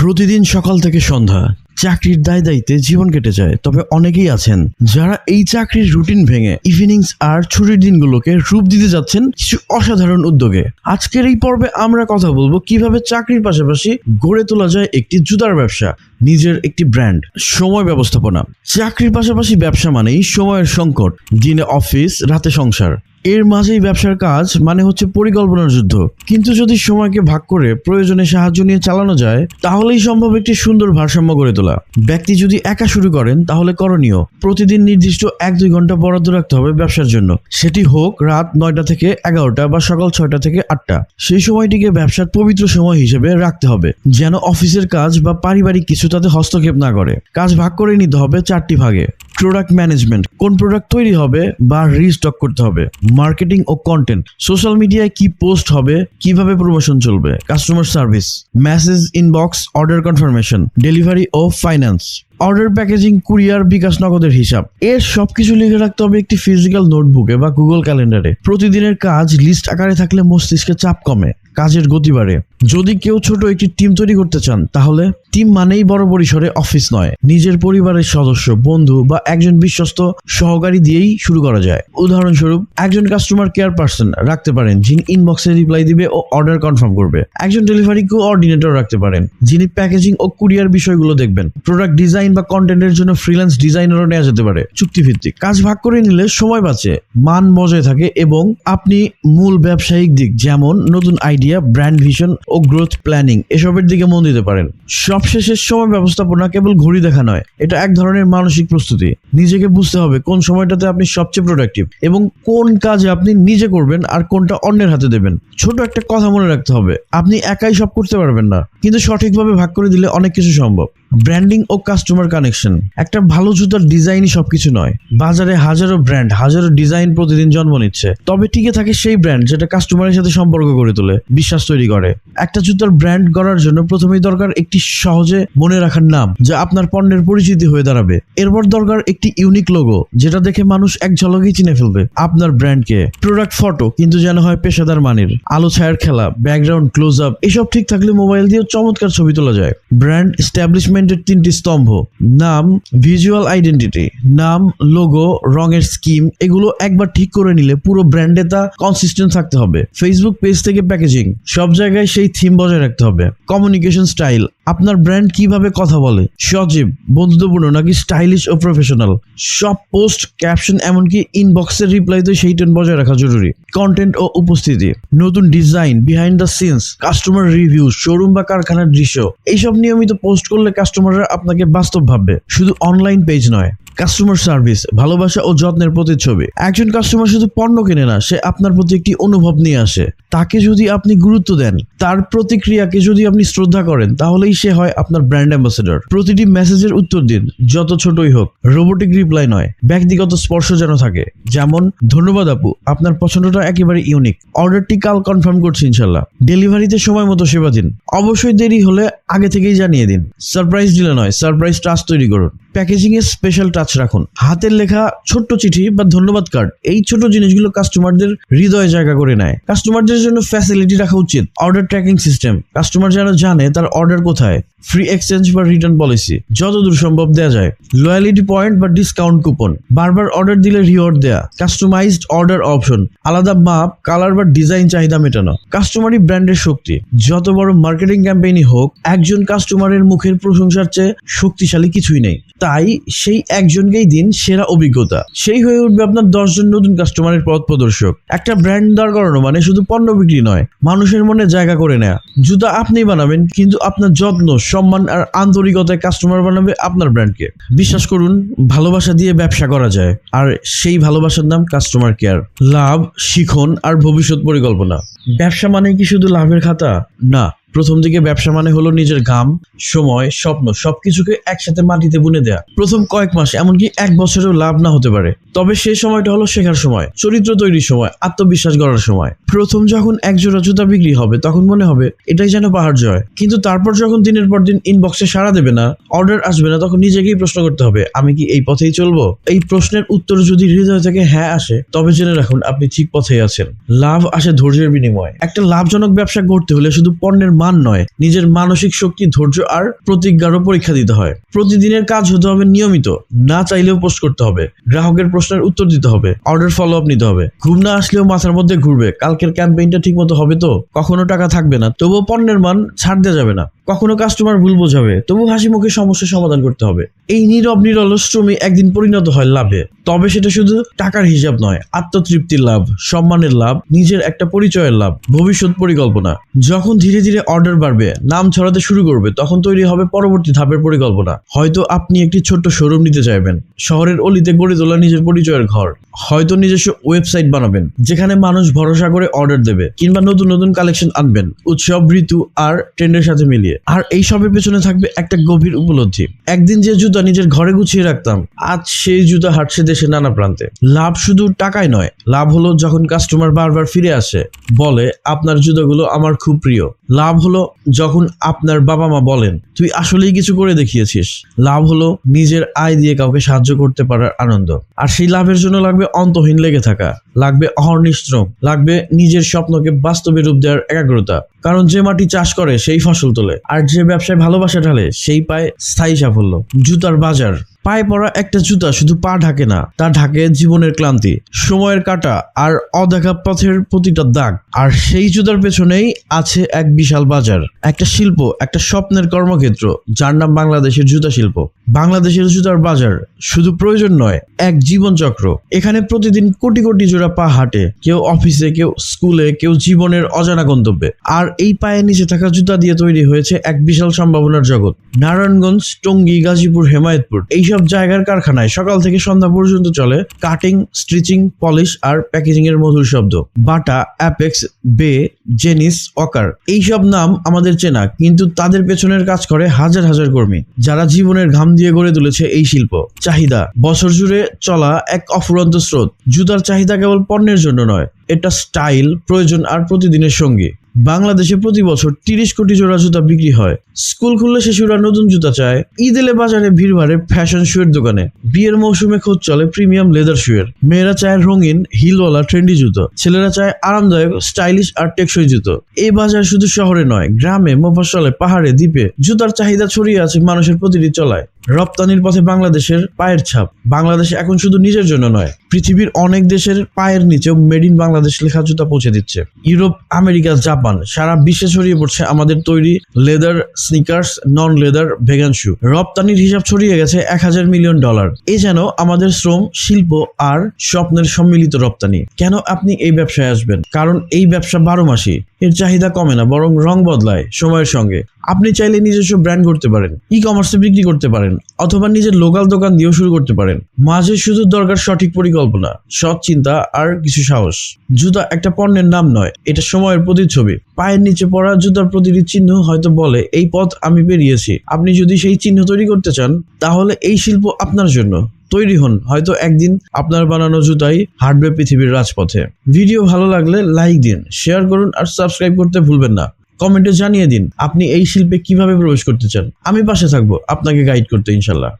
প্রতিদিন সকাল থেকে সন্ধ্যা চাকরির দায় দায়িত্বে জীবন কেটে যায়, তবে অনেকেই আছেন যারা এই চাকরির রুটিন ভেঙে ইভিনিংস আর ছুটির দিনগুলোকে রূপ দিতে যাচ্ছেন কিছু অসাধারণ উদ্যোগে। আজকের এই পর্বে আমরা কথা বলব কীভাবে চাকরির পাশাপাশি গড়ে তোলা যায় একটি জুতার ব্যবসা, নিজের একটি ব্র্যান্ড, সময় ব্যবস্থাপনা। চাকরির পাশাপাশি ব্যবসা মানেই সময়ের সংকট, দিনে অফিস, রাতে সংসার। এর মাঝেই ব্যবসার কাজ মানে হচ্ছে পরিকল্পনার যুদ্ধ। কিন্তু যদি সময়কে ভাগ করে প্রয়োজনে সাহায্য নিয়ে চালানো যায়, তাহলেই সম্ভব একটি সুন্দর ভারসাম্য গড়ে তোলা। ব্যক্তি যদি একা শুরু করেন, তাহলে করণীয়। প্রতিদিন নির্দিষ্ট এক দুই ঘণ্টা বরাদ্দ রাখতে হবে ব্যবসার জন্য। সেটি হোক রাত নয়টা থেকে এগারোটা বা সকাল ছয়টা থেকে আটটা। সেই সময়টিকে ব্যবসার পবিত্র সময় হিসেবে রাখতে হবে, যেন অফিসের কাজ বা পারিবারিক কিছু তাতে হস্তক্ষেপ না করে। কাজ ভাগ করে নিতে হবে চারটি ভাগে। প্রোডাক্ট ম্যানেজমেন্ট কোন প্রোডাক্ট তৈরি হবে বা রিস্টক করতে হবে মার্কেটিং ও কন্টেন্ট সোশ্যাল মিডিয়ায় কি পোস্ট হবে, কীভাবে প্রমোশন চলবে customer service message inbox order confirmation delivery ও finance order packaging courier bKash নগদের হিসাব। এর সবকিছু লিখে রাখতে হবে একটি ফিজিক্যাল নোটবুকে বা গুগল ক্যালেন্ডারে প্রতিদিনের কাজ লিস্ট আকারে থাকলে মস্তিষ্কে চাপ কমে, কাজের গতি বাড়ে। যদি কেউ ছোট একটি টিম তৈরি করতে চান, তাহলে টিম মানেই বড় পরিসরে অফিস নয়। নিজের পরিবারের সদস্য, বন্ধু বা একজন বিশ্বস্ত সহকারী দিয়েই শুরু করা যায়। উদাহরণস্বরূপ, একজন কাস্টমার কেয়ার পার্সন রাখতে পারেন, যিনি ইনবক্সে রিপ্লাই দিবে ও অর্ডার কনফার্ম করবে। একজন ডেলিভারি কোঅর্ডিনেটর রাখতে পারেন, যিনি প্যাকেজিং ও কুরিয়ার বিষয়গুলো দেখবেন। প্রোডাক্ট ডিজাইন বা কন্টেন্টের জন্য ফ্রিল্যান্স ডিজাইনারও নেওয়া যেতে পারে। চুক্তিভিত্তিক। কাজ ভাগ করে নিলে সময় বাঁচে, মান বজায় থাকে এবং আপনি মূল ব্যবসায়িক দিক যেমন নতুন আইডিয়া ব্র্যান্ড ভিশন ও গ্রোথ প্ল্যানিং এসবের দিকে মন দিতে পারেন। সবশেষে সময় ব্যবস্থাপনা কেবল ঘড়ি দেখা নয়, এটা এক ধরনের মানসিক প্রস্তুতি। নিজেকে বুঝতে হবে কোন সময়টাতে আপনি সবচেয়ে প্রোডাক্টিভ এবং কোন কাজে আপনি নিজে করবেন আর কোনটা অন্যের হাতে দেবেন। ছোট একটা কথা মনে রাখতে হবে, আপনি একাই সব করতে পারবেন না, কিন্তু সঠিকভাবে ভাগ করে দিলে অনেক কিছু সম্ভব। ব্র্যান্ডিং ও কাস্টমার কানেকশন। একটা ভালো জুতার ডিজাইনই সবকিছু নয়। বাজারে হাজারো ব্র্যান্ড, হাজারো ডিজাইন প্রতিদিন জন্ম নিচ্ছে। তবে টিকে থাকে সেই ব্র্যান্ড যেটা কাস্টমারের সাথে সম্পর্ক গড়ে তোলে, বিশ্বাস তৈরি করে। একটা জুতার ব্র্যান্ড গড়ার জন্য প্রথমেই দরকার একটি সহজে মনে রাখার নাম, যা আপনার পণ্যের পরিচিতি হয়ে দাঁড়াবে। এরপর দরকার একটি ইউনিক লোগো যেটা দেখে মানুষ এক ঝলকেই চিনে ফেলবে। আপনার ব্র্যান্ডকে। প্রোডাক্ট ফটো কিন্তু যেন হয় পেশাদার মানের। আলো ছায়ার খেলা ব্যাকগ্রাউন্ড ক্লোজ আপ এসব ঠিক থাকলে মোবাইল দিয়েও চমৎকার ছবি তোলা যায়। ব্র্যান্ড এস্টাবলিশমেন্টের তিনটি স্তম্ভ। নাম ভিজুয়াল আইডেন্টিটি নাম লোগো রঙের স্কিম এগুলো একবার ঠিক করে নিলে পুরো ব্র্যান্ডে তা কনসিস্টেন্ট থাকতে হবে। ফেসবুক পেজ থেকে প্যাকেজিং সব জায়গায় সেই থিম বজায় রাখতে হবে। কমিউনিকেশন স্টাইল আপনার ব্র্যান্ড কীভাবে কথা বলে? সজীব, বন্ধুত্বপূর্ণ নাকি স্টাইলিশ ও প্রফেশনাল সব পোস্ট ক্যাপশন এমনকি ইনবক্সের রিপ্লাইতে সেই টোন বজায় রাখা জরুরি। কন্টেন্ট ও উপস্থিতি, নতুন design behind the scenes customer review showroom বা কারখানার দৃশ্য, এইসব নিয়মিত পোস্ট করলে কাস্টমাররা আপনাকে বাস্তব ভাববে। শুধু অনলাইন পেজ নয় কাস্টমার সার্ভিস ভালোবাসা ও যত্নের প্রতিচ্ছবি। একজন কাস্টমার শুধু পণ্য কেনে না, সে আপনার প্রতি একটি অনুভব নিয়ে আসে। তাকে যদি আপনি গুরুত্ব দেন, তার প্রতিক্রিয়াকে যদি আপনি শ্রদ্ধা করেন, তাহলেই সে হয় আপনার ব্র্যান্ড অ্যাম্বাসেডর প্রতিটি মেসেজের উত্তর দিন, যত ছোটই হোক রোবোটিক রিপ্লাই নয়, ব্যক্তিগত স্পর্শ যেন থাকে। যেমন, ধন্যবাদ আপু, আপনার পছন্দটা একেবারে ইউনিক অর্ডারটি কাল কনফার্ম করছি ইনশাল্লাহ। ডেলিভারিতে সময় মতো সেবা দিন। অবশ্যই দেরি হলে আগে থেকেই জানিয়ে দিন। সারপ্রাইজ দিলে নয় সারপ্রাইজ ট্রাস্ট তৈরি করুন। প্যাকেজিং এ স্পেশাল টাচ রাখুন। হাতের লেখা ছোট্ট চিঠি বা ধন্যবাদ কার্ড এই ছোট জিনিসগুলো কাস্টমারদের হৃদয়ে জায়গা করে নেয়। কাস্টমারদের জন্য ফ্যাসিলিটি রাখা উচিত। অর্ডার ট্র্যাকিং সিস্টেম কাস্টমার যেন জানে তার অর্ডার কোথায়? ফ্রি এক্সচেঞ্জ বা রিটার্ন পলিসি যতদূর সম্ভব দেওয়া যায়। লয়ালিটি পয়েন্ট বা ডিসকাউন্ট কুপন বারবার অর্ডার দিলে রিওয়ার্ড দেয়া। কাস্টমাইজড অর্ডার অপশন আলাদা মাপ কালার বা ডিজাইন চাহিদা মেটানো। কাস্টমারই ব্র্যান্ডের শক্তি। যত বড় মার্কেটিং ক্যাম্পেইনই হোক, একজন কাস্টমারের মুখের প্রশংসার চেয়ে শক্তিশালী কিছুই নেই। তাই সেই একজনকেই দিন সেরা অভিজ্ঞতা। সেই হয়ে উঠবে আপনার দশজন নতুন কাস্টমারের পথ প্রদর্শক। একটা ব্র্যান্ড দাঁড় করানো মানে শুধু পণ্য বিক্রি নয়, মানুষের মনে জায়গা করে নেয়া। জুতা আপনি বানাবেন, কিন্তু আপনার যত্ন, সম্মান আর আন্তরিকতায় কাস্টমার বানাবে আপনার ব্র্যান্ডকে বিশ্বাস করুন, ভালোবাসা দিয়ে ব্যবসা করা যায়, আর সেই ভালোবাসার নাম কাস্টমার কেয়ার লাভ, শিখন আর ভবিষ্যৎ পরিকল্পনা। ব্যবসা মানে কি শুধু লাভের খাতা? না প্রথম দিকে ব্যবসা মানে হলো নিজের ঘাম, সময়, স্বপ্ন, সবকিছুকে একসাথে মাটিতে বুনে দেয়া। প্রথম কয়েক মাস, এমনকি এক বছরেও লাভ না হতে পারে। তবে সেই সময়টা হলো শেখার সময়, চরিত্র তৈরির সময়, আত্মবিশ্বাস গড়ার সময়। প্রথম যখন এক জোড়া জুতা বিক্রি হবে, তখন মনে হবে, এটাই যেন পাহাড় জয়। কিন্তু তারপর যখন দিনের পর দিন ইনবক্সে সাড়া দেবে না অর্ডার আসবে না, তখন নিজেকেই প্রশ্ন করতে হবে, আমি কি এই পথেই চলবো? এই প্রশ্নের উত্তর যদি হৃদয় থেকে হ্যাঁ আসে, তবে জেনে রাখুন, আপনি ঠিক পথেই আছেন। লাভ আসে ধৈর্যের বিনিময়ে। একটা লাভজনক ব্যবসা করতে হলে শুধু পণ্যের মান নয়, নিজের মানসিক শক্তি, ধৈর্য আর প্রতিজ্ঞারও পরীক্ষা দিতে হয়। প্রতিদিনের কাজ হতে হবে নিয়মিত, না চাইলেও পোস্ট করতে হবে। গ্রাহকের প্রশ্নের উত্তর দিতে হবে, অর্ডার ফলো আপ নিতে হবে। ঘুম না আসলেও মাথার মধ্যে ঘুরবে, কালকের ক্যাম্পেইনটা ঠিক মতো হবে তো? কখনো টাকা থাকবে না, তবুও পণ্যের মান ছাড় দেওয়া যাবে না। কখনো কাস্টমার ভুল বোঝাবে, তবু হাসি মুখে সমস্যার সমাধান করতে হবে। এই নীরব নিরল শ্রমে একদিন পরিণত হয় লাভে। তবে সেটা শুধু টাকার হিসাব নয়, আত্মতৃপ্তির লাভ, সম্মানের লাভ, নিজের একটা পরিচয়ের লাভ, ভবিষ্যৎ পরিকল্পনা। যখন ধীরে ধীরে অর্ডার বাড়বে, নাম ছড়াতে শুরু করবে, তখন তৈরি হবে পরবর্তী ধাপের পরিকল্পনা। হয়তো আপনি একটি ছোট্ট শোরুম নিতে চাইবেন, শহরের অলিতে গড়ে তোলা নিজের পরিচয়ের ঘর। হয়তো নিজস্ব ওয়েবসাইট বানাবেন, যেখানে মানুষ ভরসা করে অর্ডার দেবে, কিংবা নতুন নতুন কালেকশন আনবেন। উৎসব, ঋতু আর ট্রেন্ডের সাথে মিলিয়ে। আর এই সবের পেছনে থাকবে একটা গভীর উপলব্ধি। একদিন যে জুতা নিজের ঘরে গুছিয়ে রাখতাম, আজ সেই জুতা হাঁটছে দেশের নানা প্রান্তে। লাভ শুধু টাকায় নয়, লাভ হলো যখন কাস্টমার বারবার ফিরে আসে, বলে, আপনার জুতাগুলো আমার খুব প্রিয়। লাভ হলো যখন আপনার বাবা মা বলেন, তুই আসলেই কিছু করে দেখিয়েছিস। লাভ হলো নিজের আয় দিয়ে কাউকে সাহায্য করতে পারার আনন্দ। আর সেই লাভের জন্য লাগবে অন্তহীন লেগে থাকা, লাগবে অহর্নিশ্রম লাগবে নিজের স্বপ্নকে বাস্তবে রূপ দেওয়ার একাগ্রতা। কারণ যে মাটি চাষ করে সেই ফসল তোলে। আর যে ব্যবসায় ভালোবাসা ঢালে, সেই পায় স্থায়ী সাফল্য। জুতার বাজার। পায়ে পড়া একটা জুতা শুধু পা ঢাকে না, তা ঢাকে জীবনের ক্লান্তি, সময়ের কাটা আর অদেখা পথের প্রতিটা দাগ। আর সেই জুতার পেছনেই আছে এক বিশাল বাজার, একটা শিল্প, একটা স্বপ্নের কর্মক্ষেত্র, যার নাম বাংলাদেশের জুতা শিল্প। বাংলাদেশের জুতার বাজার শুধু প্রয়োজন নয়, এক জীবনচক্র। এখানে প্রতিদিন কোটি কোটি জোড়া পা হাঁটে, কেউ অফিসে, কেউ স্কুলে, কেউ জীবনের অজানা গন্তব্যে। আর এই পায়ের নিচে থাকা জুতা দিয়ে তৈরি হয়েছে এক বিশাল সম্ভাবনার জগৎ। নারায়ণগঞ্জ, টঙ্গী, গাজীপুর, হেমায়তপুর এইসব জায়গার কারখানায় সকাল থেকে সন্ধ্যা পর্যন্ত চলে কাটিং, স্টিচিং, পলিশ আর প্যাকেজিং এর মধুর শব্দ। বাটা, অ্যাপেক্স, বে, জেনিস, অকার, এইসব নাম আমাদের চেনা, কিন্তু তাদের পেছনের কাজ করে হাজার হাজার কর্মী, যারা জীবনের ঘাম দিয়ে গড়ে তুলেছে এই শিল্প। চাহিদা, বছর জুড়ে চলা এক অফুরন্ত স্রোত। জুতার চাহিদা কেবল পণ্যের জন্য নয়, এটা স্টাইল, প্রয়োজন আর প্রতিদিনের সঙ্গী। বাংলাদেশে প্রতি বছর তিরিশ কোটি জোড়া জুতা বিক্রি হয়। স্কুল খুললে শিশুরা নতুন জুতা চায়। ঈদ এলে বাজারে ভিড় বাড়ে ফ্যাশন শুয়ের দোকানে। বিয়ের মৌসুমে খোঁজ চলে প্রিমিয়াম লেদার শুয়ের। মেয়েরা চায় রঙিন, হিলওয়ালা, ট্রেন্ডি জুতো। ছেলেরা চায় আরামদায়ক, স্টাইলিশ আর টেকসই জুতো। এই বাজার শুধু শহরে নয়, গ্রামে, মফস্বলে, পাহাড়ে, দ্বীপে জুতার চাহিদা ছড়িয়ে আছে মানুষের প্রতিটি চলায়। রপ্তানির পথে বাংলাদেশের পায়ের ছাপ। বাংলাদেশ এখন শুধু নিজের জন্য নয়, পৃথিবীর অনেক দেশের পায়ের নিচেও মেড ইন বাংলাদেশ লেখা জুতা পৌঁছে দিচ্ছে। ইউরোপ, আমেরিকা, জাপান, সারা বিশ্বে ছড়িয়ে পড়ছে আমাদের তৈরি leather sneakers non leather vegan shoe. রপ্তানির হিসাব ছড়িয়ে গেছে এক হাজার মিলিয়ন ডলার। এ যেন আমাদের শ্রম, শিল্প আর স্বপ্নের সম্মিলিত রপ্তানি। কেন আপনি এই ব্যবসায় আসবেন? কারণ এই ব্যবসা বারো মাসই। এর চাহিদা কমে না, বরং রং বদলায় সময়ের সঙ্গে। আপনি চাইলে নিজস্ব ব্র্যান্ড করতে পারেন ই কমার্সে বিক্রি করতে পারেন, অথবা নিজের লোকাল দোকান দিয়েও শুরু করতে পারেন। মাঝে শুধু দরকার সঠিক পরিকল্পনা, সৎ চিন্তা আর কিছু সাহস। জুতা একটা পণ্যের নাম নয়, এটা সময়ের প্রতিচ্ছবি। পায়ের নিচে পড়া জুতার প্রতিটি চিহ্ন হয়তো বলে, এই পথ আমি পেরিয়েছি। আপনি যদি সেই চিহ্ন তৈরি করতে চান, তাহলে এই শিল্প আপনার জন্য। তৈরি হন, হয়তো একদিন আপনার বানানো জুতাই হাঁটবে পৃথিবীর রাজপথে। ভিডিও ভালো লাগলে লাইক দিন শেয়ার করুন আর সাবস্ক্রাইব করতে ভুলবেন না। কমেন্টে জানিয়ে দিন, আপনি এই শিল্পে কীভাবে প্রবেশ করতে চান। আমি পাশে থাকব, আপনাকে গাইড করতে ইনশাল্লাহ।